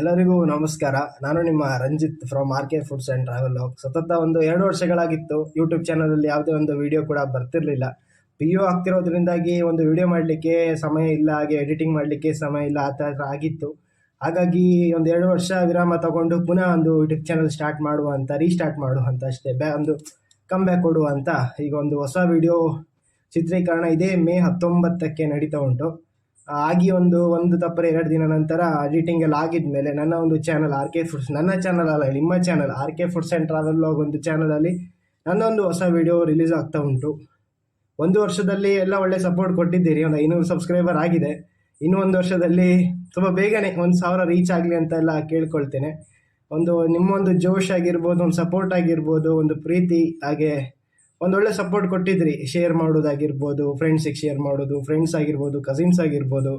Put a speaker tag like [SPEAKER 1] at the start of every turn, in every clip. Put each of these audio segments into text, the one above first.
[SPEAKER 1] ಎಲ್ಲರಿಗೂ ನಮಸ್ಕಾರ. ನಾನು ನಿಮ್ಮ Ranjith from R K foods and travel ಸತತ ಒಂದು ಎರಡು ವರ್ಷಗಳಾಗಿತ್ತು. ಯೂಟ್ಯೂಬ್ ಚಾನಲಲ್ಲಿ ಯಾವುದೇ ಒಂದು ವಿಡಿಯೋ ಕೂಡ ಬರ್ತಿರಲಿಲ್ಲ. ಪಿ ಯು ಆಗ್ತಿರೋದ್ರಿಂದಾಗಿ ಒಂದು ವಿಡಿಯೋ ಮಾಡಲಿಕ್ಕೆ ಸಮಯ ಇಲ್ಲ, ಹಾಗೆ ಎಡಿಟಿಂಗ್ ಮಾಡಲಿಕ್ಕೆ ಸಮಯ ಇಲ್ಲ, ಆ ಥರ ಆಗಿತ್ತು. ಹಾಗಾಗಿ ಒಂದು ಎರಡು ವರ್ಷ ವಿರಾಮ ತಗೊಂಡು ಪುನಃ ಒಂದು ಯೂಟ್ಯೂಬ್ ಚಾನಲ್ ಸ್ಟಾರ್ಟ್ ಮಾಡುವ ಅಂತ ರೀಸ್ಟಾರ್ಟ್ ಮಾಡುವ ಅಂತ ಅಷ್ಟೇ. ಬ್ಯಾ, ಒಂದು ಕಮ್ ಬ್ಯಾಕ್ ಕೊಡುವ ಅಂತ ಈಗ ಒಂದು ಹೊಸ ವಿಡಿಯೋ ಚಿತ್ರೀಕರಣ ಇದೇ ಮೇ ಹತ್ತೊಂಬತ್ತಕ್ಕೆ ನಡೀತಾ ಉಂಟು. ಆಗಿ ಒಂದು ಒಂದು ತಪ್ಪರೆ ಎರಡು ದಿನ ನಂತರ ಎಡಿಟಿಂಗ್ ಎಲ್ಲ ಆಗಿದ್ಮೇಲೆ ನನ್ನ ಒಂದು ಚಾನಲ್ ಆರ್ ಕೆ ಫುಡ್ಸ್ ನನ್ನ ಚಾನಲ್ ಅಲ್ಲ, ನಿಮ್ಮ channel R K foods and travel log ಒಂದು ಚಾನಲಲ್ಲಿ ನನ್ನೊಂದು ಹೊಸ ವಿಡಿಯೋ ರಿಲೀಸ್ ಆಗ್ತಾ ಉಂಟು. ಒಂದು ವರ್ಷದಲ್ಲಿ ಎಲ್ಲ ಒಳ್ಳೆ ಸಪೋರ್ಟ್ ಕೊಟ್ಟಿದ್ದೀರಿ, ಒಂದು ಐನೂರು ಸಬ್ಸ್ಕ್ರೈಬರ್ ಆಗಿದೆ. ಇನ್ನೂ ಒಂದು ವರ್ಷದಲ್ಲಿ ತುಂಬ ಬೇಗನೆ ಒಂದು ಸಾವಿರ ರೀಚ್ ಆಗಲಿ ಅಂತ ಎಲ್ಲ ಕೇಳ್ಕೊಳ್ತೇನೆ. ಒಂದು ನಿಮ್ಮೊಂದು ಜೋಶ್ ಆಗಿರ್ಬೋದು, ಒಂದು ಸಪೋರ್ಟ್ ಆಗಿರ್ಬೋದು, ಒಂದು ಪ್ರೀತಿ, ಹಾಗೆ ಒಂದೊಳ್ಳೆ ಸಪೋರ್ಟ್ ಕೊಟ್ಟಿದ್ರಿ. ಶೇರ್ ಮಾಡೋದಾಗಿರ್ಬೋದು ಫ್ರೆಂಡ್ಸಿಗೆ ಶೇರ್ ಮಾಡೋದು ಫ್ರೆಂಡ್ಸ್ ಆಗಿರ್ಬೋದು ಕಸಿನ್ಸ್ ಆಗಿರ್ಬೋದು.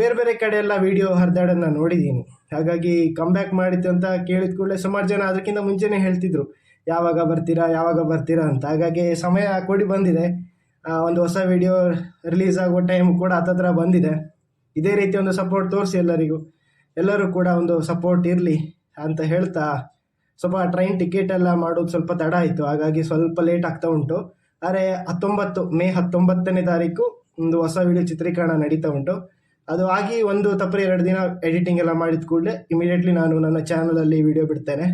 [SPEAKER 1] ಬೇರೆ ಬೇರೆ ಕಡೆ ಎಲ್ಲ ವಿಡಿಯೋ ಹರಿದಾಡೋದನ್ನ ನಾನು ನೋಡಿದ್ದೀನಿ ಹಾಗಾಗಿ ಕಮ್ ಬ್ಯಾಕ್ ಮಾಡಿತ್ತು ಅಂತ ಕೇಳಿದ ಕೂಡಲೇ ಸುಮಾರು ಜನ ಅದಕ್ಕಿಂತ ಮುಂಚೆನೇ ಹೇಳ್ತಿದ್ರು. ಯಾವಾಗ ಬರ್ತೀರಾ ಯಾವಾಗ ಬರ್ತೀರಾ ಅಂತ. ಹಾಗಾಗಿ ಸಮಯ ಕೂಡಿ ಬಂದಿದೆ. ಒಂದು ಹೊಸ ವಿಡಿಯೋ ರಿಲೀಸ್ ಆಗೋ ಟೈಮ್ ಕೂಡ ಹತ್ತತ್ರ ಬಂದಿದೆ. ಇದೇ ರೀತಿ ಒಂದು ಸಪೋರ್ಟ್ ತೋರಿಸಿ ಎಲ್ಲರಿಗೂ. ಎಲ್ಲರೂ ಕೂಡ ಒಂದು ಸಪೋರ್ಟ್ ಇರಲಿ ಅಂತ ಹೇಳ್ತಾ ಸ್ವಲ್ಪ ಟ್ರೈನ್ ಟಿಕೆಟ್ ಎಲ್ಲ ಮಾಡೋದು ಸ್ವಲ್ಪ ತಡ ಆಯಿತು. ಹಾಗಾಗಿ ಸ್ವಲ್ಪ ಲೇಟ್ ಆಗ್ತಾ ಉಂಟು. ಆದರೆ ಹತ್ತೊಂಬತ್ತು, ಮೇ ಹತ್ತೊಂಬತ್ತನೇ ತಾರೀಕು ಒಂದು ಹೊಸ ವಿಡಿಯೋ ಚಿತ್ರೀಕರಣ ನಡೀತಾ ಉಂಟು. ಅದು ಆಗಿ ಒಂದು ತಪ್ಪರೆ ಎರಡು ದಿನ ಎಡಿಟಿಂಗ್ ಎಲ್ಲ ಮಾಡಿದ ಕೂಡಲೇ ಇಮಿಡಿಯೇಟ್ಲಿ ನಾನು ನನ್ನ ಚಾನಲಲ್ಲಿ ವಿಡಿಯೋ ಬಿಡ್ತೇನೆ.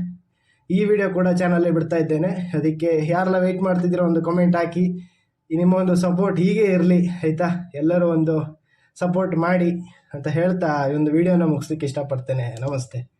[SPEAKER 1] ಈ ವಿಡಿಯೋ ಕೂಡ ಚಾನಲ್ಲೇ ಬಿಡ್ತಾ ಇದ್ದೇನೆ. ಅದಕ್ಕೆ ಯಾರೆಲ್ಲ ವೆಯ್ಟ್ ಮಾಡ್ತಿದ್ದೀರೋ ಒಂದು ಕಮೆಂಟ್ ಹಾಕಿ. ನಿಮ್ಮ ಒಂದು ಸಪೋರ್ಟ್ ಹೀಗೆ ಇರಲಿ, ಆಯಿತಾ? ಎಲ್ಲರೂ ಒಂದು ಸಪೋರ್ಟ್ ಮಾಡಿ ಅಂತ ಹೇಳ್ತಾ ಈ ಒಂದು ವಿಡಿಯೋನ ಮುಗಿಸ್ಲಿಕ್ಕೆ ಇಷ್ಟಪಡ್ತೇನೆ. ನಮಸ್ತೆ.